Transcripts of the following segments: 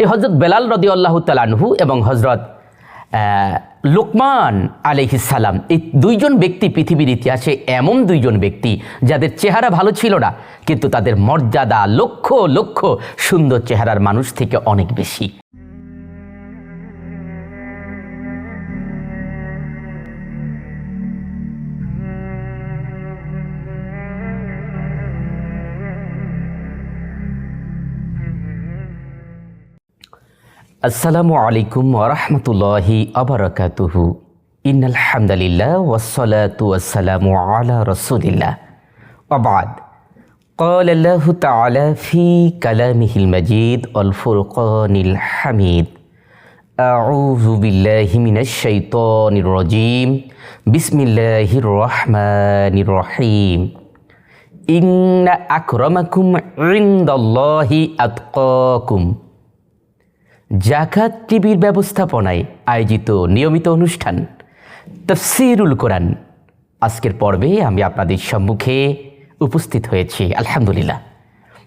এই হজরত বেলাল রদি আল্লাহ তালানহু এবং হজরত লোকমান সালাম, এই দুইজন ব্যক্তি পৃথিবীর ইতিহাসে এমন দুইজন ব্যক্তি যাদের চেহারা ভালো ছিল না, কিন্তু তাদের মর্যাদা লক্ষ লক্ষ সুন্দর চেহারার মানুষ থেকে অনেক বেশি। আসসালামু আলাইকুম ওরহমতুল্লাহি আবরকাতুহু ইন্নাল হামদালিল্লাহ ওয়াসসালাতু ওয়াসসালামু আলা রাসূলিল্লাহ ওয়াবাদ قال الله تعالى في كلامه المجيد والفرقان الحميد أعوذ بالله من الشيطان الرجيم بسم الله الرحمن الرحيم إن أكرمكم عند الله أتقاكم জাকাত টিভির ব্যবস্থাপনায় আয়োজিত নিয়মিত অনুষ্ঠান, তফসিরুল কোরআন। আজকের পর্বে আমি আপনাদের সম্মুখে উপস্থিত হয়েছি, আলহামদুলিল্লাহ।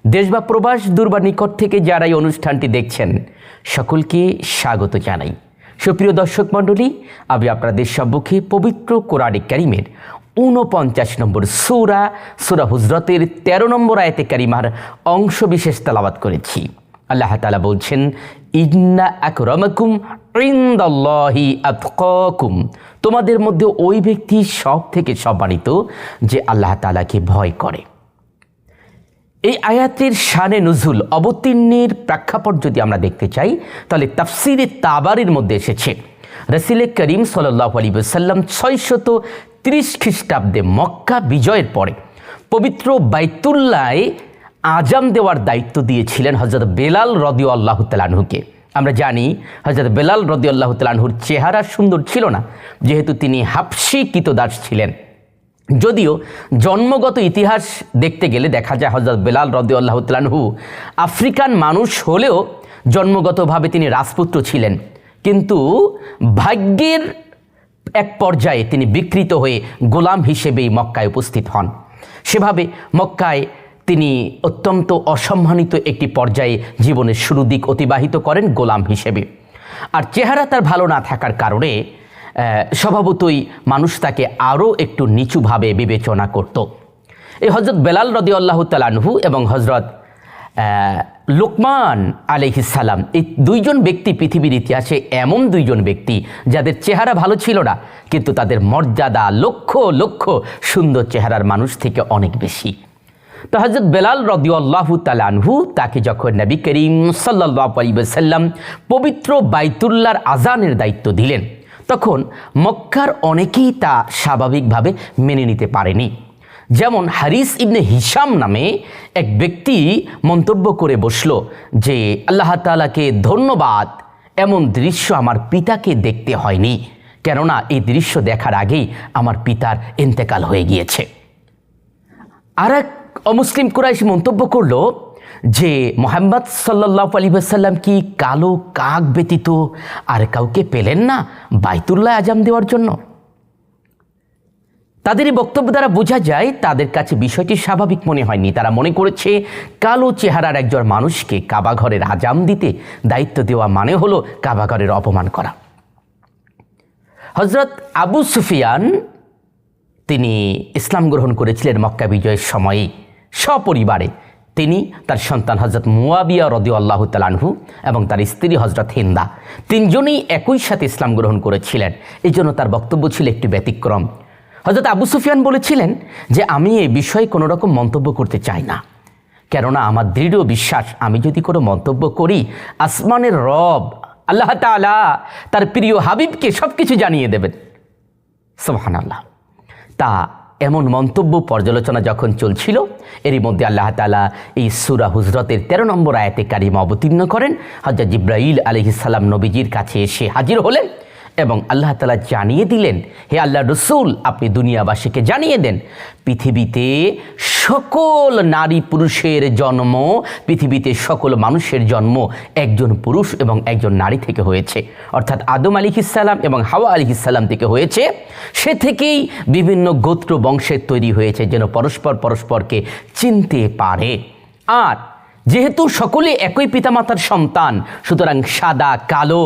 দেশ বা প্রবাস দূর বা নিকট থেকে যারা এই অনুষ্ঠানটি দেখছেন, সকলকে স্বাগত জানাই। সুপ্রিয় দর্শক মণ্ডলী, আমি আপনাদের সম্মুখে পবিত্র কোরআনে কারিমের ঊনপঞ্চাশ নম্বর সুরা সুরা হুজরতের তেরো নম্বর আয়তে কারিমার অংশ বিশেষ তালাবাত করেছি। আল্লাহ তালা বলছেন, ইন্না এক আকরমাকুম ইন্দাল্লাহি আতকাকুম। তোমাদের মধ্যে ওই ব্যক্তি সব থেকে সম্মানিত যে আল্লাহ তালাকে ভয় করে। এই আয়াতের শানে নজুল অবতীর্ণের প্রেক্ষাপট যদি আমরা দেখতে চাই, তাহলে তাফসিরে তাবারের মধ্যে এসেছে রসিলে করিম সাল্লাহ আলী সাল্লাম ছয়শত ত্রিশ খ্রিস্টাব্দে মক্কা বিজয়ের পরে পবিত্র বাইতুল্লায় আজাম দেওয়ার দায়িত্ব দিয়েছিলেন হজরত বেলাল রদিও আল্লাহ তালানহুকে আমরা জানি হজরত বেলাল রদি আল্লাহ তালানহুর চেহারা সুন্দর ছিল না, যেহেতু তিনি হাফসি কিতদাস ছিলেন। যদিও জন্মগত ইতিহাস দেখতে গেলে দেখা যায় হজরত বেলাল রদি আল্লাহ তালানহু আফ্রিকান মানুষ হলেও জন্মগতভাবে তিনি রাজপুত্র ছিলেন। কিন্তু ভাগ্যের এক পর্যায়ে তিনি বিকৃত হয়ে গোলাম হিসেবেই মক্কায় উপস্থিত হন। সেভাবে মক্কায় তিনি অত্যন্ত অসম্মানিত একটি পর্যায়ে জীবনের শুরু দিক অতিবাহিত করেন গোলাম হিসেবে। আর চেহারা তার ভালো না থাকার কারণে স্বভাবতই মানুষ তাকে আরও একটু নিচুভাবে বিবেচনা করত। এই হজরত বেলাল রদি আল্লাহ তালানহু এবং হজরত লোকমান আলহিসাল্লাম এই দুইজন ব্যক্তি পৃথিবীর ইতিহাসে এমন দুইজন ব্যক্তি যাদের চেহারা ভালো ছিল না, কিন্তু তাদের মর্যাদা লক্ষ লক্ষ সুন্দর চেহারার মানুষ থেকে অনেক বেশি। তো হজরত বেলাল রদিউল্লাহু তালানহু তাকে যখন নবী করিম সাল্লাহ পবিত্র বাইতুল্লার আজানের দায়িত্ব দিলেন, তখন মক্কার অনেকেই তা স্বাভাবিকভাবে মেনে নিতে পারেনি। যেমন হারিস ইবনে হিসাম নামে এক ব্যক্তি মন্তব্য করে বসল যে, আল্লাহ তালাকে ধন্যবাদ, এমন দৃশ্য আমার পিতাকে দেখতে হয়নি। কেননা এই দৃশ্য দেখার আগেই আমার পিতার ইন্তেকাল হয়ে গিয়েছে। আর এক অমুসলিম কুরাইশ মন্তব্য করল যে মোহাম্মদ সাল্লাহ আলী সাল্লাম কি কালো কাক ব্যতীত আর কাউকে পেলেন না বাইতুল্লাহ আজাম দেওয়ার জন্য? তাদের এই বক্তব্য দ্বারা বোঝা যায় তাদের কাছে বিষয়টি স্বাভাবিক মনে হয়নি। তারা মনে করেছে কালো চেহারার একজন মানুষকে কাবাঘরের আজাম দিতে দায়িত্ব দেওয়া মানে হলো কাবাঘরের অপমান করা। হজরত আবু সুফিয়ান তিনি ইসলাম গ্রহণ করেছিলেন মক্কা বিজয়ের সময়ে। সপরিবারে। তিনি তার সন্তান হজরত মুয়াবিয়া রদিউ আল্লাহ তালানহু এবং তার স্ত্রী হজরত হিন্দা। তিনজনেই একই সাথে ইসলাম গ্রহণ করেছিলেন। এই জন্য তার বক্তব্য ছিল একটি ব্যতিক্রম। হজরত আবু সুফিয়ান বলেছিলেন যে, আমি এই বিষয়ে কোনো রকম মন্তব্য করতে চাই না। কেননা আমার দৃঢ় বিশ্বাস, আমি যদি কোনো মন্তব্য করি, আসমানের রব, আল্লাহ তালা তার প্রিয় হাবিবকে সব কিছু জানিয়ে দেবেন। সোহান আল্লাহ তা এমন মন্তব্য পর্যালোচনা যখন চলছিল, এরই মধ্যে আল্লাহ তালা এই সুরা হুজরতের তেরো নম্বর আয়াতে কারিমা অবতীর্ণ করেন। হজরত জিব্রাইল আলহিসাল্লাম নবীজির কাছে এসে হাজির হলেন। এবং আল্লাহ তালা জানিয়ে দিলেন, হে আল্লাহ রসুল, আপনি দুনিয়াবাসীকে জানিয়ে দেন, পৃথিবীতে সকল নারী পুরুষের জন্ম, পৃথিবীতে সকল মানুষের জন্ম একজন পুরুষ এবং একজন নারী থেকে হয়েছে। অর্থাৎ আদম আলী ইসাল্লাম এবং হাওয়া আলী ইসাল্লাম থেকে হয়েছে। সে থেকেই বিভিন্ন গোত্র বংশের তৈরি হয়েছে যেন পরস্পর পরস্পরকে চিনতে পারে। আর যেহেতু সকলে একই পিতামাতার সন্তান, সুতরাং সাদা, কালো,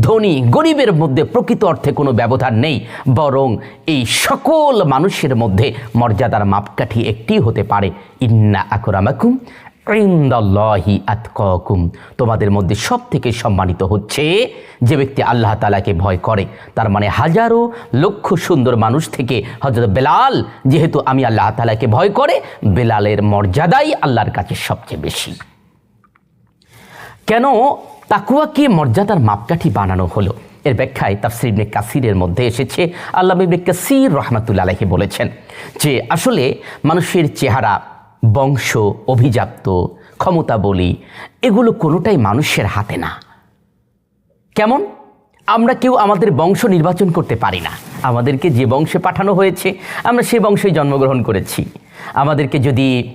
ধনী, গরিবের মধ্যে প্রকৃত অর্থে কোনো ব্যবধান নেই, বরং এই সকল মানুষের মধ্যে মর্যাদার মাপকাঠি একটি হতে পারে। ইন্না আকরামাকুম ইন্দাল্লাহি আতকাকুম। তোমাদের মধ্যে সব থেকে সম্মানিত হচ্ছে যে ব্যক্তি আল্লাহ তালাকে ভয় করে। তার মানে হাজারো লক্ষ সুন্দর মানুষ থেকে হজরত বেলাল, যেহেতু আমি আল্লাহ তালাকে ভয় করে, বেলালের মর্যাদাই আল্লাহর কাছে সবচেয়ে বেশি। কেন? তাকুয়াকে মর্যাদার মাপকাঠি বানানো হলো? এর ব্যাখ্যায় তাফসির ইবনে কাসিরের মধ্যে এসেছে আল্লাহ ইবনে কাসির রহমাতুল্লাহ আলাইহি বলেছেন যে আসলে মানুষের চেহারা বংশ অভিজাপ্ত ক্ষমতা বলি, এগুলো কোনোটাই মানুষের হাতে না। কেমন? আমরা কেউ আমাদের বংশ নির্বাচন করতে পারি না। আমাদেরকে যে বংশে পাঠানো হয়েছে, আমরা সে বংশেই জন্মগ্রহণ করেছি। আমাদেরকে যদি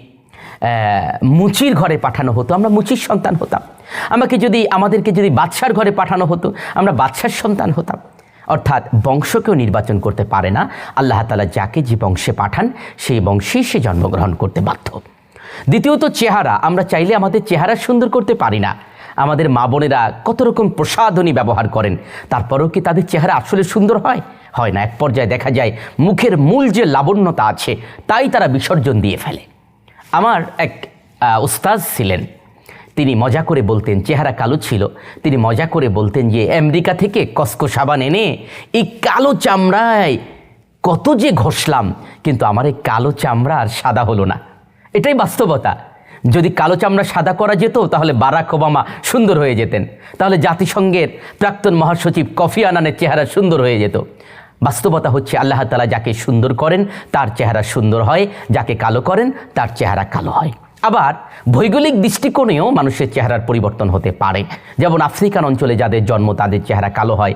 মুচির ঘরে পাঠানো হতো, আমরা মুচির সন্তান হতাম। আমাকে যদি, আমাদেরকে যদি বাদশার ঘরে পাঠানো হতো, আমরা বাদশার সন্তান হতাম। অর্থাৎ বংশকেও নির্বাচন করতে পারে না। আল্লাহ তালা যাকে যে বংশে পাঠান, সেই বংশেই সে জন্মগ্রহণ করতে বাধ্য। দ্বিতীয়ত চেহারা। আমরা চাইলে আমাদের চেহারা সুন্দর করতে পারি না। আমাদের মা বোনেরা কত রকম প্রসাধনী ব্যবহার করেন, তারপরেও কি তাদের চেহারা আসলে সুন্দর হয়? হয় না। এক পর্যায়ে দেখা যায় মুখের মূল যে লাবণ্যতা আছে, তাই তারা বিসর্জন দিয়ে ফেলে। আমার এক উস্তাজ ছিলেন তিনি মজা করে বলতেন, চেহারা কালো ছিল। তিনি মজা করে বলতেন যে, আমেরিকা থেকে কসকো সাবান এনে এই কালো চামড়ায় কত যে ঘষলাম, কিন্তু আমার এই কালো চামড়া আর সাদা হলো না। এটাই বাস্তবতা। যদি কালো চামড়া সাদা করা যেত, তাহলে বারাক ওবামা সুন্দর হয়ে যেতেন। তাহলে জাতিসংঘের প্রাক্তন মহাসচিব কফি আনানের চেহারা সুন্দর হয়ে যেত। বাস্তবতা হচ্ছে, আল্লাহ তালা যাকে সুন্দর করেন, তার চেহারা সুন্দর হয়, যাকে কালো করেন, তার চেহারা কালো হয়। আবার ভৌগোলিক দৃষ্টিকোণেও মানুষের চেহারার পরিবর্তন হতে পারে। যেমন আফ্রিকান অঞ্চলে যাদের জন্ম, তাদের চেহারা কালো হয়।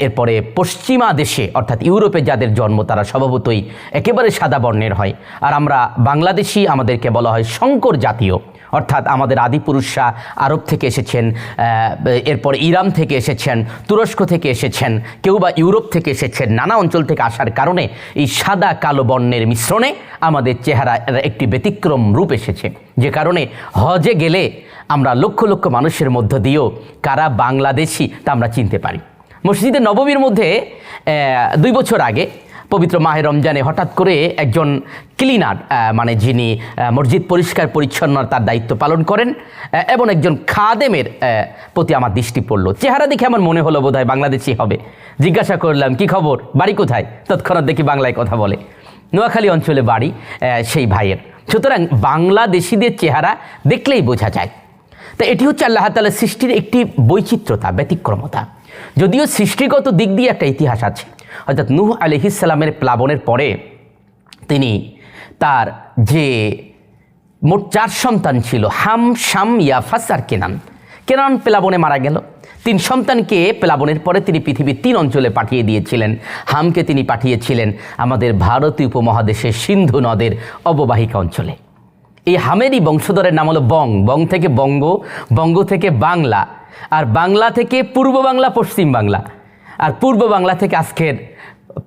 এরপরে পশ্চিমা দেশে, অর্থাৎ ইউরোপে যাদের জন্ম, তারা স্বভাবতই একেবারে সাদা বর্ণের হয়। আর আমরা বাংলাদেশি, আমাদেরকে বলা হয় শঙ্কর জাতীয়। অর্থাৎ আমাদের আদিপুরুষরা আরব থেকে এসেছেন এরপর ইরান থেকে এসেছেন, তুরস্ক থেকে এসেছেন, কেউ বা ইউরোপ থেকে এসেছেন, নানা অঞ্চল থেকে আসার কারণে এই সাদা কালো বর্ণের মিশ্রণে আমাদের চেহারা একটি ব্যতিক্রম রূপ এসেছে। যে কারণে হজে গেলে আমরা লক্ষ লক্ষ মানুষের মধ্য দিয়েও কারা বাংলাদেশি তা আমরা চিনতে পারি। মসজিদে নবমীর মধ্যে দুই বছর আগে পবিত্র মাহে রমজানে হঠাৎ করে একজন ক্লিনার মানে যিনি মসজিদ পরিষ্কার পরিচ্ছন্নতার তার দায়িত্ব পালন করেন এবং একজন খাদেমের প্রতি আমার দৃষ্টি পড়ল। চেহারা দেখে আমার মনে হলো বোধহয় বাংলাদেশি হবে। জিজ্ঞাসা করলাম, কি খবর? বাড়ি কোথায়? তৎক্ষণাৎ দেখি বাংলায় কথা বলে। নোয়াখালী অঞ্চলে বাড়ি সেই ভাইয়ের। সুতরাং বাংলাদেশিদের চেহারা দেখলেই বোঝা যায়। তা এটি হচ্ছে আল্লাহ তালা সৃষ্টির একটি বৈচিত্র্যতা, ব্যতিক্রমতা। যদিও সৃষ্টিগত দিক দিয়ে একটা ইতিহাস আছে অর্থাৎ নূহ আলহিসাল্লামের প্লাবনের পরে তিনি তার যে মোট চার সন্তান ছিল, হাম, শাম, ইয়াফাস আর কেনান। কেনান প্লাবনে মারা গেল। তিন সন্তানকে প্লাবনের পরে তিনি পৃথিবীর তিন অঞ্চলে পাঠিয়ে দিয়েছিলেন। হামকে তিনি পাঠিয়েছিলেন আমাদের ভারতীয় উপমহাদেশের সিন্ধু নদের অববাহিকা অঞ্চলে। এই হামেরই বংশধরের নাম হলো বং। বং থেকে বঙ্গ বঙ্গ থেকে বাংলা, আর বাংলা থেকে পূর্ব বাংলা, পশ্চিম বাংলা। আর পূর্ব বাংলা থেকে আজকের,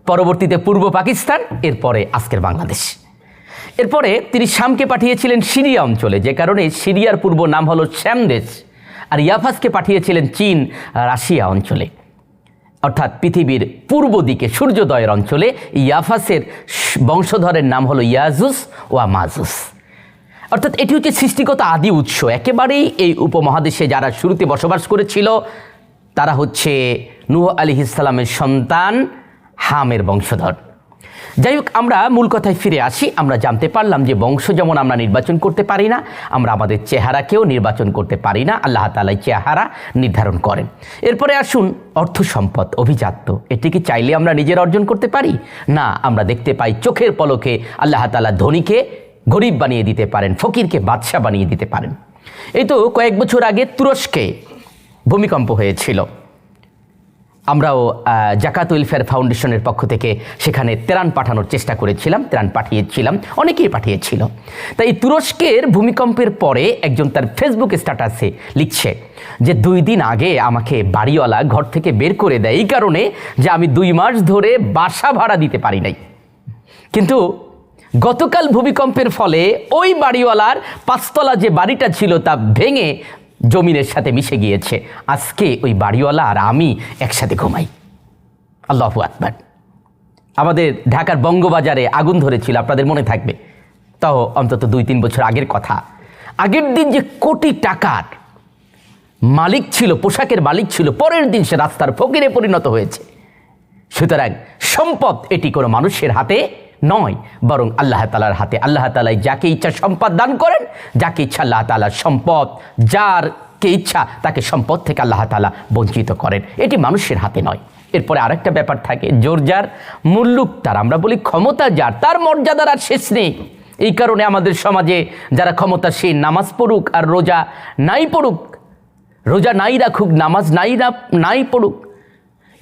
পরবর্তীতে পূর্ব পাকিস্তান, এরপরে আজকের বাংলাদেশ। এরপরে তিনি শামকে পাঠিয়েছিলেন সিরিয়া অঞ্চলে, যে কারণে সিরিয়ার পূর্ব নাম হলো শ্যাম দেশ, আর ইয়াফাসকে পাঠিয়েছিলেন চীন, রাশিয়া অঞ্চলে। অর্থাৎ পৃথিবীর পূর্ব দিকে, সূর্যোদয়ের অঞ্চলে, ইয়াফাসের বংশধরের নাম হলো ইয়াজুস ও মাজুস। অর্থাৎ এটি হচ্ছে সৃষ্টিগত আদি উৎস। একেবারেই এই উপমহাদেশে যারা শুরুতে বসবাস করেছিল তারা হচ্ছে নূহ আলী ইসলামের সন্তান হামের বংশধর। যাই হোক, আমরা মূল কথায় ফিরে আসি। আমরা জানতে পারলাম যে বংশ যেমন আমরা নির্বাচন করতে পারি না, আমরা আমাদের চেহারাকেও নির্বাচন করতে পারি না, আল্লাহ তালাই চেহারা নির্ধারণ করেন। এরপরে আসুন, অর্থ সম্পদ, অভিজাত্য, এটি কি চাইলে আমরা নিজের অর্জন করতে পারি? না, আমরা দেখতে পাই চোখের পলকে আল্লাহ তালা ধনীকে গরিব বানিয়ে দিতে পারেন, ফকিরকে বাদশা বানিয়ে দিতে পারেন। এই তো কয়েক বছর আগে তুরস্কে ভূমিকম্প হয়েছিল। আমরাও জাকাত ওয়েলফেয়ার ফাউন্ডেশনের পক্ষ থেকে সেখানে ত্রাণ পাঠানোর চেষ্টা করেছিলাম, ত্রাণ পাঠিয়েছিলাম, অনেকেই পাঠিয়েছিল। তাই তুরস্কের ভূমিকম্পের পরে একজন তার ফেসবুক স্ট্যাটাসে লিখছে যে, দুই দিন আগে আমাকে বাড়িওয়ালা ঘর থেকে বের করে দেয় এই কারণে যে আমি দুই মাস ধরে বাসা ভাড়া দিতে পারি নাই। কিন্তু গতকাল ভূমিকম্পের ফলে ওই বাড়িওয়ালার পাঁচতলা যে বাড়িটা ছিল তা ভেঙে জমিনের সাথে মিশে গিয়েছে। আজকে ওই বাড়িওয়ালা আর আমি একসাথে ঘুমাই। আল্লাহু আকবার। আমাদের ঢাকার বঙ্গবাজারে আগুন ধরেছিল, আপনাদের মনে থাকবে? তাও অন্তত দুই তিন বছর আগের কথা। আগের দিন যে কোটি টাকার মালিক ছিল, পোশাকের মালিক ছিল, পরের দিন সে রাস্তার ফকিরে পরিণত হয়েছে। সুতরাং সম্পদ এটি কোনো মানুষের হাতে নয়, বরং আল্লাহ তালার হাতে। আল্লাহ তালাই যাকে ইচ্ছা সম্পদ দান করেন, যাকে ইচ্ছা আল্লাহ তালার সম্পদ, যার কে ইচ্ছা তাকে সম্পদ থেকে আল্লাহ তালা বঞ্চিত করেন। এটি মানুষের হাতে নয়। এরপরে আরেকটা ব্যাপার থাকে, জোর যার, মুল্লুক তার। আমরা বলি ক্ষমতা যার, তার মর্যাদার আর শেষ নেই। এই কারণে আমাদের সমাজে যারা ক্ষমতা ক্ষমতাসীন, নামাজ পড়ুক আর রোজা নাই পড়ুক, রোজা নাই রাখুক, নামাজ নাই রা- নাই পড়ুক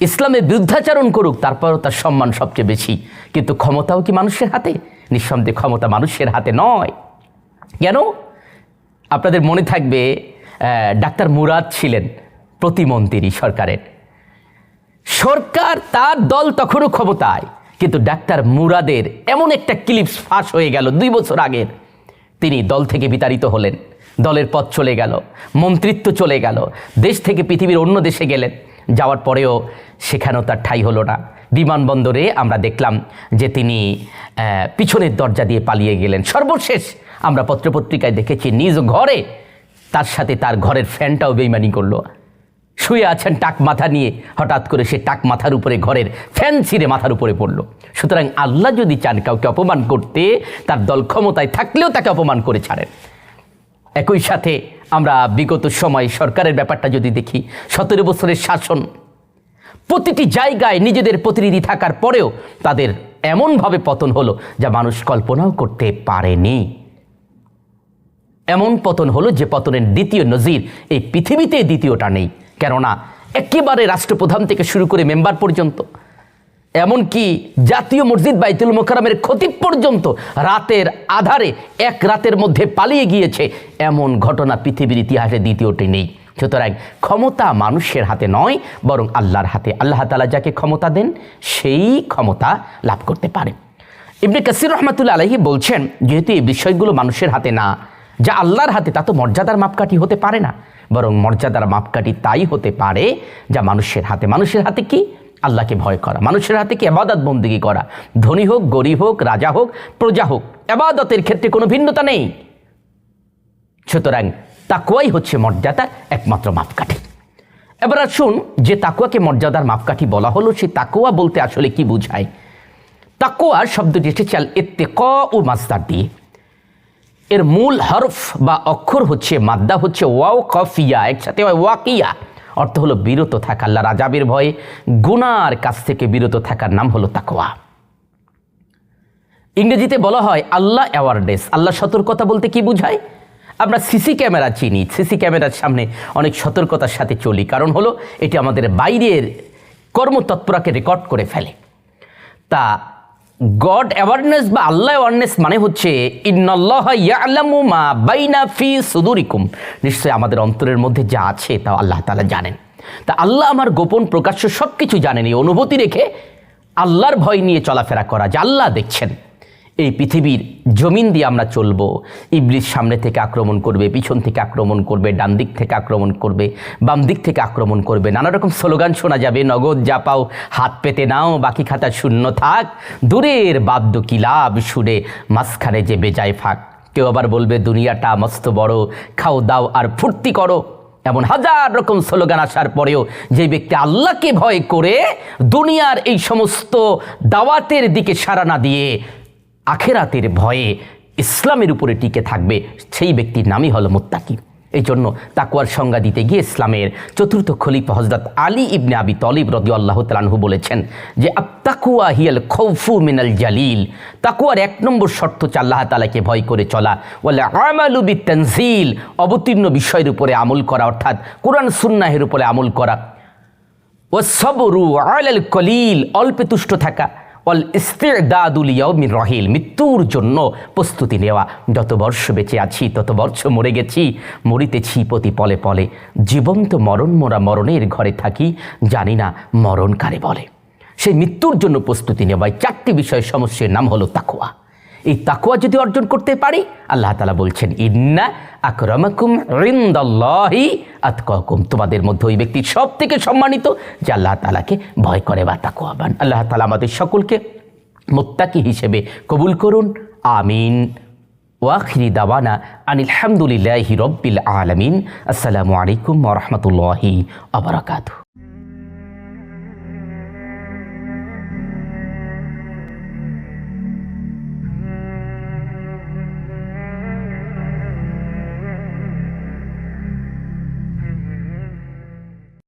ইসলামের বিরুদ্ধাচারণ করুক, তারপরও তার সম্মান সবচেয়ে বেশি। কিন্তু ক্ষমতাও কি মানুষের হাতে? নিঃসন্দেহে ক্ষমতা মানুষের হাতে নয়। কেন? আপনাদের মনে থাকবে ডাক্তার মুরাদ ছিলেন প্রতিমন্ত্রী সরকারের। সরকার তার দল তখনও ক্ষমতায়, কিন্তু ডাক্তার মুরাদের এমন একটা ক্লিপস ফাঁস হয়ে গেল দুই বছর আগের। তিনি দল থেকে বিতাড়িত হলেন, দলের পথ চলে গেল, মন্ত্রিত্ব চলে গেল, দেশ থেকে পৃথিবীর অন্য দেশে গেলেন। যাওয়ার পরেও সেখানেও তার ঠাই হলো না। বিমানবন্দরে আমরা দেখলাম যে তিনি পিছনের দরজা দিয়ে পালিয়ে গেলেন। সর্বশেষ আমরা পত্রপত্রিকায় দেখেছি, নিজ ঘরে তার সাথে তার ঘরের ফ্যানটাও বেইমানি করল। শুয়ে আছেন টাক মাথা নিয়ে, হঠাৎ করে সে টাক মাথার উপরে ঘরের ফ্যান ছিঁড়ে মাথার উপরে পড়ল। সুতরাং আল্লাহ যদি চান কাউকে অপমান করতে, তার দল ক্ষমতায় থাকলেও তাকে অপমান করে ছাড়েন। একই সাথে আমরা বিগত সময় সরকারের ব্যাপারটা যদি দেখি, সতেরো বছরের শাসন, প্রতিটি জায়গায় নিজেদের প্রতিনিধি থাকার পরেও তাদের এমনভাবে পতন হলো যা মানুষ কল্পনাও করতে পারেনি। এমন পতন হলো যে পতনের দ্বিতীয় নজির এই পৃথিবীতে দ্বিতীয়টা নেই। কেননা, একেবারে রাষ্ট্রপ্রধান থেকে শুরু করে মেম্বার পর্যন্ত এমনকি জাতীয় মসজিদ বাইতুল মোকারমের খতিব পর্যন্ত রাতের আধারে এক রাতের মধ্যে পালিয়ে গিয়েছে। এমন ঘটনা পৃথিবীর ইতিহাসে দ্বিতীয়টি নেই। সুতরাং ক্ষমতা মানুষের হাতে নয়, বরং আল্লাহর হাতে। আল্লাহ তালা যাকে ক্ষমতা দেন, সেই ক্ষমতা লাভ করতে পারে। ইবনে কাসির রহমাতুল্লা আলহী বলছেন, যেহেতু এই বিষয়গুলো মানুষের হাতে না, যা আল্লাহর হাতে, তা তো মর্যাদার মাপকাঠি হতে পারে না। বরং মর্যাদার মাপকাঠি তাই হতে পারে, যা মানুষের হাতে। মানুষের হাতে কি? আল্লাহকে ভয় করা। মানুষের হাতে কি আবাদত বন্দিগি করা? ধনী হোক, গরিব হোক, রাজা হোক, প্রজা হোক, আবাদতের ক্ষেত্রে কোনো ভিন্নতা নেই। সুতরাং তাকুয়াই হচ্ছে মর্যাদার একমাত্র মাপকাঠি। এবার আসুন যে তাকুয়াকে মর্যাদার মাপকাঠি বলা হলো সেই তাকুয়া বলতে আসলে কি বোঝায়? তাকুয়া শব্দটি এসেছে আল এত্তে ক ও মাস্তার দিয়ে। এর মূল হরফ বা অক্ষর হচ্ছে মাদ্দা, হচ্ছে ওয়াও কফিয়া একসাথে ওয়াকিয়া। অর্থ হলো বিরত থাকা আল্লাহ রাজাবের ভয়ে। গুনার কাছ থেকে বিরত থাকার নাম হলো তাকোয়া ইংরেজিতে বলা হয় আল্লাহ অ্যাওয়ারনেস আল্লাহ সতর্কতা বলতে কি বোঝায়? আমরা সিসি ক্যামেরা চিনি। সিসি ক্যামেরার সামনে অনেক সতর্কতার সাথে চলি। কারণ হলো, এটি আমাদের বাইরের কর্মতৎপরাকে রেকর্ড করে ফেলে। তা গড অ্যাওয়ারনেস বা আল্লাহ অ্যাওয়ারনেস মানে হচ্ছে ফি সুদুরিকুম। নিশ্চয়ই আমাদের অন্তরের মধ্যে যা আছে তা আল্লাহ তালা জানেন। তা আল্লাহ আমার গোপন প্রকাশ্য সব কিছু জানেন। এই অনুভূতি রেখে আল্লাহর ভয় নিয়ে চলাফেরা করা যে আল্লাহ দেখছেন। এই পৃথিবীর জমিন দিয়ে আমরা চলবো। ইবলিশ সামনে থেকে আক্রমণ করবে, পিছন থেকে আক্রমণ করবে, ডান দিক থেকে আক্রমণ করবে, বাম দিক থেকে আক্রমণ করবে। নানা রকম স্লোগান শোনা যাবে, নগদ যা পাও হাত পেতে নাও, বাকি খাতা শূন্য থাক। দূরের বাদ্য কি লাভ সুরে মাঝখানে যে বেজায় ফাঁক। কেউ আবার বলবে, দুনিয়াটা মস্ত বড়, খাও দাও আর ফুর্তি করো। এমন হাজার রকম স্লোগান আসার পরেও যে ব্যক্তি আল্লাহকে ভয় করে, দুনিয়ার এই সমস্ত দাওয়াতের দিকে সাড়া না দিয়ে আখেরাতের ভয়ে ইসলামের উপরে টিকে থাকবে সেই ব্যক্তির নামই হলো মুত্তাকি। এই জন্য তাকুয়ার সংজ্ঞা দিতে গিয়ে ইসলামের চতুর্থ খলিফা হজরত আলী ইবনে আবি তলিব রদি আল্লাহ তালানহু বলেছেন যে, আত্তাকুয়া হিয়াল খৌফু মিনাল জালিল। তাকুয়ার এক নম্বর শর্ত হচ্ছে আল্লাহ তালাকে ভয় করে চলা। বলে আমালু বি তানজিল অবতীর্ণ বিষয়ের উপরে আমল করা, অর্থাৎ কোরআন সুন্নাহের উপরে আমল করা। ও সবরু আলাল কলিল, অল্পে তুষ্ট থাকা। অল ইস্তেদাদুল ইয়াউমির রহিল, মৃত্যুর জন্য প্রস্তুতি নেওয়া। যত বর্ষ বেঁচে আছি, তত বর্ষ মরে গেছি, মরিতেছি প্রতি পলে পলে। জীবন্ত মরণ মোরা মরণের ঘরে থাকি, জানি না মরণ কারে বলে। সেই মৃত্যুর জন্য প্রস্তুতি নেওয়া চারটি বিষয় সমস্যার নাম হলো তাকুয়া এই তাকুয়া যদি অর্জন করতে পারি, আল্লাহ তালা বলছেন, ইন্না আকরমাকুম রিন্দাল্লাহি আতকাকুম। তোমাদের মধ্যে ওই ব্যক্তি সব থেকে সম্মানিত যে আল্লাহ তালাকে ভয় করে বা তাকুয়াবান আল্লাহ তালা আমাদের সকলকে মোত্তাকি হিসেবে কবুল করুন। আমিন। ওয়াখিরি দাওয়ানা আনিল হামদুলিল্লাহি রব্বিল আলমিন। আসসালামু আলাইকুম ওয়া রাহমাতুল্লাহি ওয়া বারাকাতুহু।